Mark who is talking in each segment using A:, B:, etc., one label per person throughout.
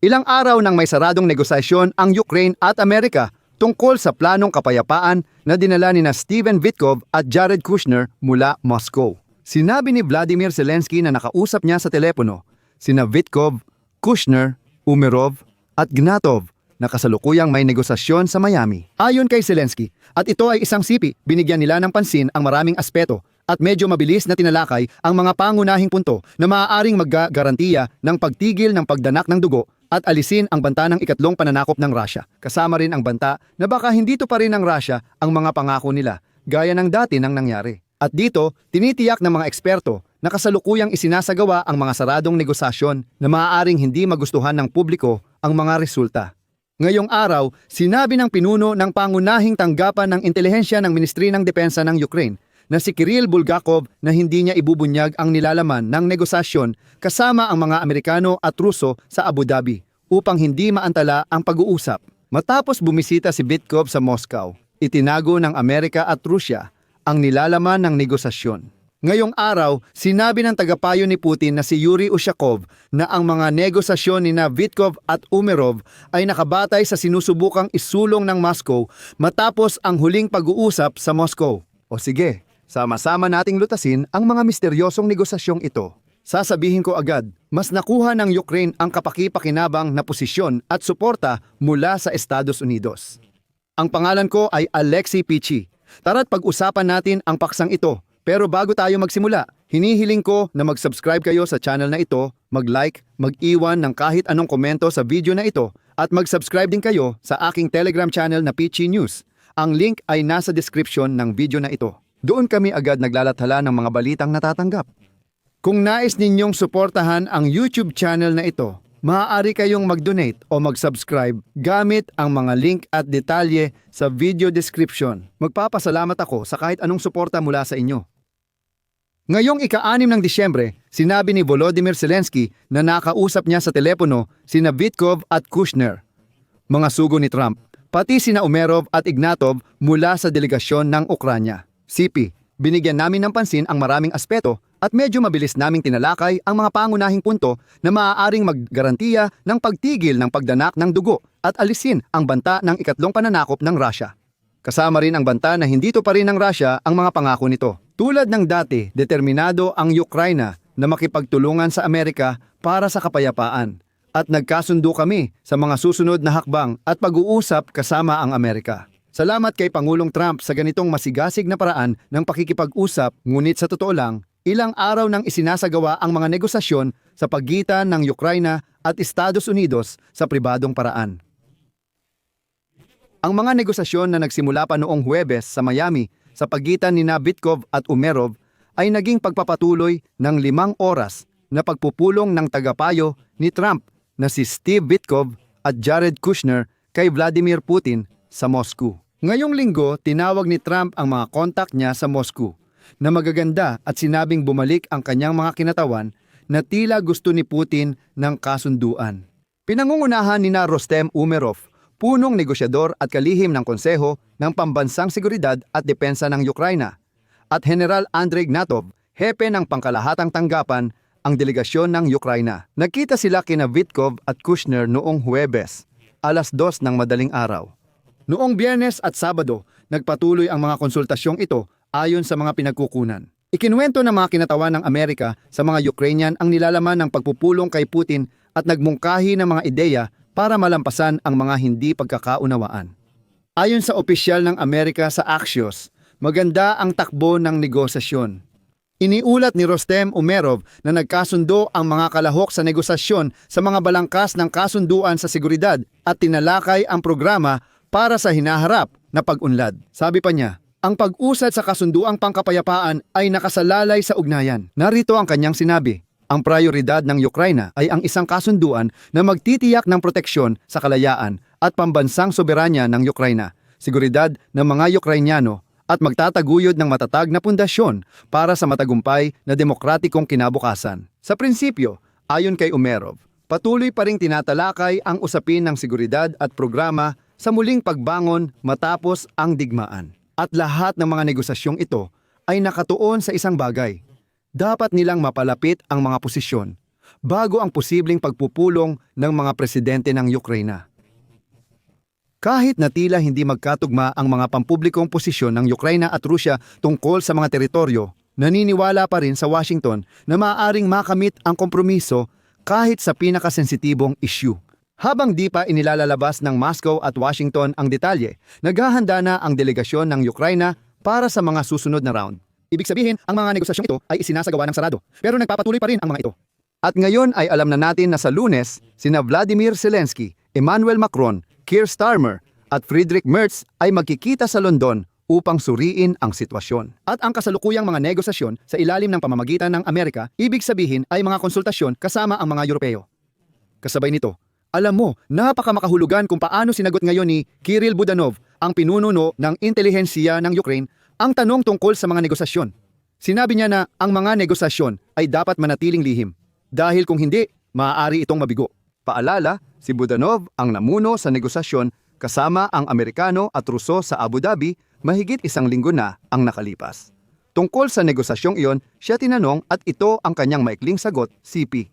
A: Ilang araw nang may saradong negosasyon ang Ukraine at Amerika tungkol sa planong kapayapaan na dinala ni na Steven Vitkov at Jared Kushner mula Moscow. Sinabi ni Vladimir Zelensky na nakausap niya sa telepono sina Vitkov, Kushner, Umerov at Gnatov na kasalukuyang may negosasyon sa Miami. Ayon kay Zelensky, at ito ay isang sipi, binigyan nila ng pansin ang maraming aspeto at medyo mabilis na tinalakay ang mga pangunahing punto na maaaring maggarantiya ng pagtigil ng pagdanak ng dugo at alisin ang banta ng ikatlong pananakop ng Russia. Kasama rin ang banta na baka hindi to pa rin ng Russia ang mga pangako nila, gaya ng dati nang nangyari. At dito, tinitiyak ng mga eksperto na kasalukuyang isinasagawa ang mga saradong negosasyon na maaaring hindi magustuhan ng publiko ang mga resulta. Ngayong araw, sinabi ng pinuno ng pangunahing tanggapan ng intelihensya ng Ministry ng Depensa ng Ukraine na si Kirill Bulgakov na hindi niya ibubunyag ang nilalaman ng negosasyon kasama ang mga Amerikano at Ruso sa Abu Dhabi upang hindi maantala ang pag-uusap. Matapos bumisita si Bitkov sa Moscow, itinago ng Amerika at Rusya ang nilalaman ng negosasyon. Ngayong araw, sinabi ng tagapayo ni Putin na si Yuri Ushakov na ang mga negosasyon ni na Vitkov at Umerov ay nakabatay sa sinusubukang isulong ng Moscow matapos ang huling pag-uusap sa Moscow. O sige, sama-sama nating lutasin ang mga misteryosong negosasyong ito. Sasabihin ko agad, mas nakuha ng Ukraine ang kapaki-pakinabang na posisyon at suporta mula sa Estados Unidos. Ang pangalan ko ay Alexei Pichi. Tara't pag-usapan natin ang paksang ito. Pero bago tayo magsimula, hinihiling ko na mag-subscribe kayo sa channel na ito, mag-like, mag-iwan ng kahit anong komento sa video na ito, at mag-subscribe din kayo sa aking Telegram channel na Pichi News. Ang link ay nasa description ng video na ito. Doon kami agad naglalathala ng mga balitang natatanggap. Kung nais ninyong suportahan ang YouTube channel na ito, maaari kayong mag-donate o mag-subscribe gamit ang mga link at detalye sa video description. Magpapasalamat ako sa kahit anong suporta mula sa inyo. Ngayong ika-anim ng Disyembre, sinabi ni Volodymyr Zelensky na nakausap niya sa telepono sina Vitkov at Kushner, mga sugo ni Trump, pati sina Umerov at Ignatov mula sa delegasyon ng Ukranya. CP, binigyan namin ng pansin ang maraming aspeto at medyo mabilis naming tinalakay ang mga pangunahing punto na maaaring maggarantiya ng pagtigil ng pagdanak ng dugo at alisin ang banta ng ikatlong pananakop ng Russia. Kasama rin ang banta na hindi to pa rin ng Russia ang mga pangako nito. Tulad ng dati, determinado ang Ukraina na makipagtulungan sa Amerika para sa kapayapaan. At nagkasundo kami sa mga susunod na hakbang at pag-uusap kasama ang Amerika. Salamat kay Pangulong Trump sa ganitong masigasig na paraan ng pakikipag-usap ngunit sa totoo lang, ilang araw nang isinasagawa ang mga negosasyon sa pagitan ng Ukraina at Estados Unidos sa pribadong paraan. Ang mga negosasyon na nagsimula pa noong Huwebes sa Miami sa pagitan ni Bitkov at Umerov ay naging pagpapatuloy ng limang oras na pagpupulong ng tagapayo ni Trump na si Steve Bitkov at Jared Kushner kay Vladimir Putin sa Moscow. Ngayong linggo, tinawag ni Trump ang mga kontak niya sa Moscow na magaganda at sinabing bumalik ang kanyang mga kinatawan na tila gusto ni Putin ng kasunduan. Pinangungunahan ni na Rostem Umerov punong negosyador at kalihim ng Konseho ng Pambansang Seguridad at Depensa ng Ukraina, at General Andrei Gnatov, hepe ng pangkalahatang tanggapan ang delegasyon ng Ukraina. Nagkita sila kina Vitkov at Kushner noong Huwebes, alas dos ng madaling araw. Noong biyernes at sabado, nagpatuloy ang mga konsultasyong ito ayon sa mga pinagkukunan. Ikinuwento ng mga kinatawan ng Amerika sa mga Ukrainian ang nilalaman ng pagpupulong kay Putin at nagmungkahi ng mga ideya para malampasan ang mga hindi pagkakaunawaan. Ayon sa opisyal ng Amerika sa Axios, maganda ang takbo ng negosasyon. Iniulat ni Rostem Umerov na nagkasundo ang mga kalahok sa negosasyon sa mga balangkas ng kasunduan sa seguridad at tinalakay ang programa para sa hinaharap na pag-unlad. Sabi pa niya, ang pag-usad sa kasunduang pangkapayapaan ay nakasalalay sa ugnayan. Narito ang kanyang sinabi. Ang prioridad ng Ukraina ay ang isang kasunduan na magtitiyak ng proteksyon sa kalayaan at pambansang soberanya ng Ukraina, seguridad ng mga Ukrainyano at magtataguyod ng matatag na pundasyon para sa matagumpay na demokratikong kinabukasan. Sa prinsipyo, ayon kay Umerov, patuloy pa ring tinatalakay ang usapin ng seguridad at programa sa muling pagbangon matapos ang digmaan. At lahat ng mga negosasyong ito ay nakatuon sa isang bagay. Dapat nilang mapalapit ang mga posisyon, bago ang posibleng pagpupulong ng mga presidente ng Ukraina. Kahit na tila hindi magkatugma ang mga pampublikong posisyon ng Ukraina at Rusya tungkol sa mga teritoryo, naniniwala pa rin sa Washington na maaaring makamit ang kompromiso kahit sa pinakasensitibong issue. Habang di pa inilalabas ng Moscow at Washington ang detalye, naghahanda na ang delegasyon ng Ukraina para sa mga susunod na round. Ibig sabihin, ang mga negosasyong ito ay isinasagawa ng sarado, pero nagpapatuloy pa rin ang mga ito. At ngayon ay alam na natin na sa lunes, sina Vladimir Zelensky, Emmanuel Macron, Keir Starmer at Friedrich Merz ay magkikita sa London upang suriin ang sitwasyon. At ang kasalukuyang mga negosasyon sa ilalim ng pamamagitan ng Amerika, ibig sabihin ay mga konsultasyon kasama ang mga Europeo. Kasabay nito, alam mo, napakamakahulugan kung paano sinagot ngayon ni Kirill Budanov, ang pinununo ng intelihensiya ng Ukraine, ang tanong tungkol sa mga negosasyon. Sinabi niya na ang mga negosasyon ay dapat manatiling lihim. Dahil kung hindi, maaari itong mabigo. Paalala, si Budanov ang namuno sa negosasyon kasama ang Amerikano at Ruso sa Abu Dhabi mahigit isang linggo na ang nakalipas. Tungkol sa negosasyong iyon, siya tinanong at ito ang kanyang maikling sagot, CP.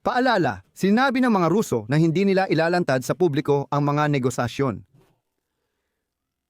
A: Paalala, sinabi ng mga Ruso na hindi nila ilalantad sa publiko ang mga negosasyon.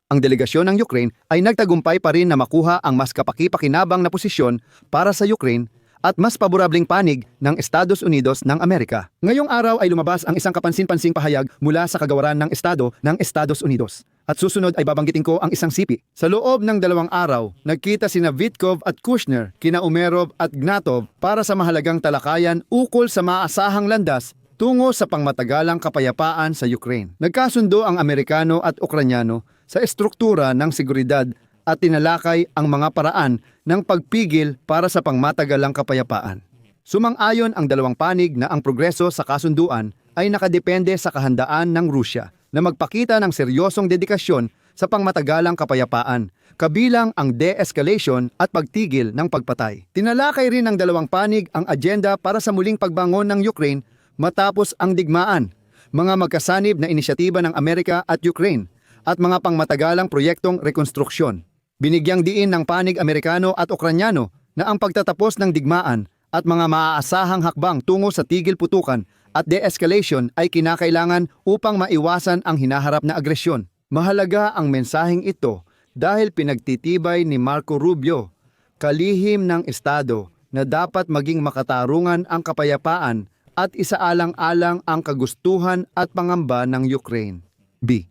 A: Ang delegasyon ng Ukraine ay nagtagumpay pa rin na makuha ang mas kapaki-pakinabang na posisyon para sa Ukraine at mas paborableng panig ng Estados Unidos ng Amerika. Ngayong araw ay lumabas ang isang kapansin-pansing pahayag mula sa kagawaran ng Estado ng Estados Unidos. At susunod ay babanggitin ko ang isang sipi. Sa loob ng dalawang araw, nagkita sina Vitkov at Kushner, kina Umerov at Gnatov para sa mahalagang talakayan ukol sa maasahang landas tungo sa pangmatagalang kapayapaan sa Ukraine. Nagkasundo ang Amerikano at Ukranyano sa estruktura ng seguridad at tinalakay ang mga paraan ng pagpigil para sa pangmatagalang kapayapaan. Sumang-ayon ang dalawang panig na ang progreso sa kasunduan ay nakadepende sa kahandaan ng Rusya na magpakita ng seryosong dedikasyon sa pangmatagalang kapayapaan, kabilang ang de-escalation at pagtigil ng pagpatay. Tinalakay rin ng dalawang panig ang agenda para sa muling pagbangon ng Ukraine matapos ang digmaan, mga magkasanib na inisyatiba ng Amerika at Ukraine, at mga pangmatagalang proyektong rekonstruksyon. Binigyang diin ng panig Amerikano at Ukranyano na ang pagtatapos ng digmaan at mga maaasahang hakbang tungo sa tigil putukan at de-escalation ay kinakailangan upang maiwasan ang hinaharap na agresyon. Mahalaga ang mensaheng ito dahil pinagtitibay ni Marco Rubio, kalihim ng Estado na dapat maging makatarungan ang kapayapaan at isaalang-alang ang kagustuhan at pangamba ng Ukraine. B.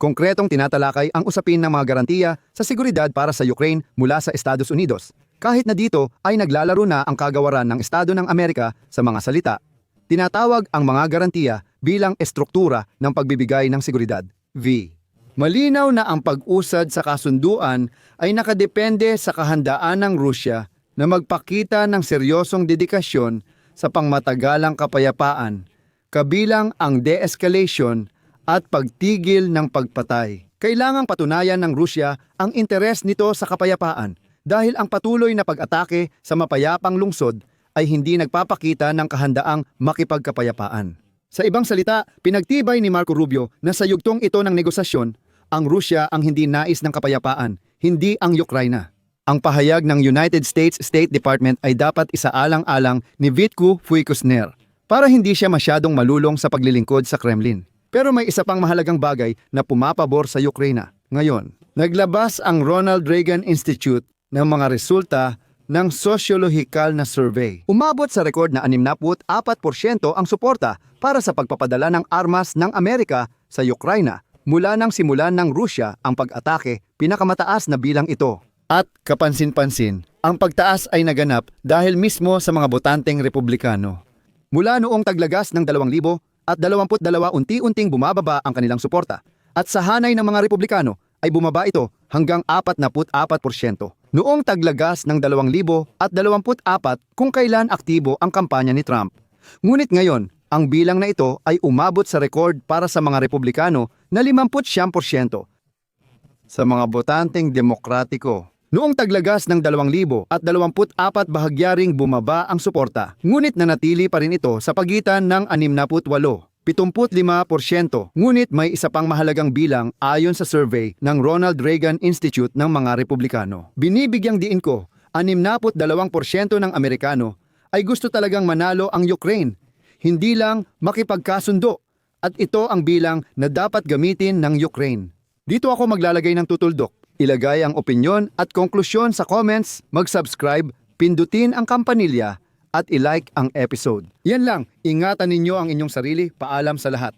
A: Konkretong tinatalakay ang usapin ng mga garantiya sa seguridad para sa Ukraine mula sa Estados Unidos. Kahit na dito ay naglalaro na ang kagawaran ng Estado ng Amerika sa mga salita. Tinatawag ang mga garantiya bilang estruktura ng pagbibigay ng seguridad. V. Malinaw na ang pag-usad sa kasunduan ay nakadepende sa kahandaan ng Rusya na magpakita ng seryosong dedikasyon sa pangmatagalang kapayapaan, kabilang ang de-escalation at pagtigil ng pagpatay. Kailangang patunayan ng Rusya ang interes nito sa kapayapaan dahil ang patuloy na pag-atake sa mapayapang lungsod ay hindi nagpapakita ng kahandaang makipagkapayapaan. Sa ibang salita, pinagtibay ni Marco Rubio na sa yugtong ito ng negosasyon, ang Rusya ang hindi nais ng kapayapaan, hindi ang Ukraina. Ang pahayag ng United States State Department ay dapat isaalang-alang ni Vitku Fuikusner para hindi siya masyadong malulong sa paglilingkod sa Kremlin. Pero may isa pang mahalagang bagay na pumapabor sa Ukraina. Ngayon, naglabas ang Ronald Reagan Institute ng mga resulta ng sosyologikal na survey. Umabot sa rekord na 64% ang suporta para sa pagpapadala ng armas ng Amerika sa Ukraina mula nang simulan ng Rusya ang pag-atake, pinakamataas na bilang ito. At kapansin-pansin, ang pagtaas ay naganap dahil mismo sa mga botanteng republikano. Mula noong taglagas ng 2000 at 22 unti-unting bumababa ang kanilang suporta. At sa hanay ng mga republikano ay bumaba ito hanggang 44%. Noong taglagas ng 2000 at 24 kung kailan aktibo ang kampanya ni Trump. Ngunit ngayon, ang bilang na ito ay umabot sa record para sa mga republikano na 50% sa mga botanteng demokratiko. Noong taglagas ng 2000 at 24 bahagyaring bumaba ang suporta, ngunit nanatili pa rin ito sa pagitan ng 68 75%. Ngunit may isa pang mahalagang bilang ayon sa survey ng Ronald Reagan Institute ng mga Republikano. Binibigyang diin ko, 62% ng Amerikano ay gusto talagang manalo ang Ukraine, hindi lang makipagkasundo. At ito ang bilang na dapat gamitin ng Ukraine. Dito ako maglalagay ng tutuldok. Ilagay ang opinyon at konklusyon sa comments, mag-subscribe, pindutin ang kampanilya at ilike ang episode. Yan lang, ingatan ninyo ang inyong sarili. Paalam sa lahat.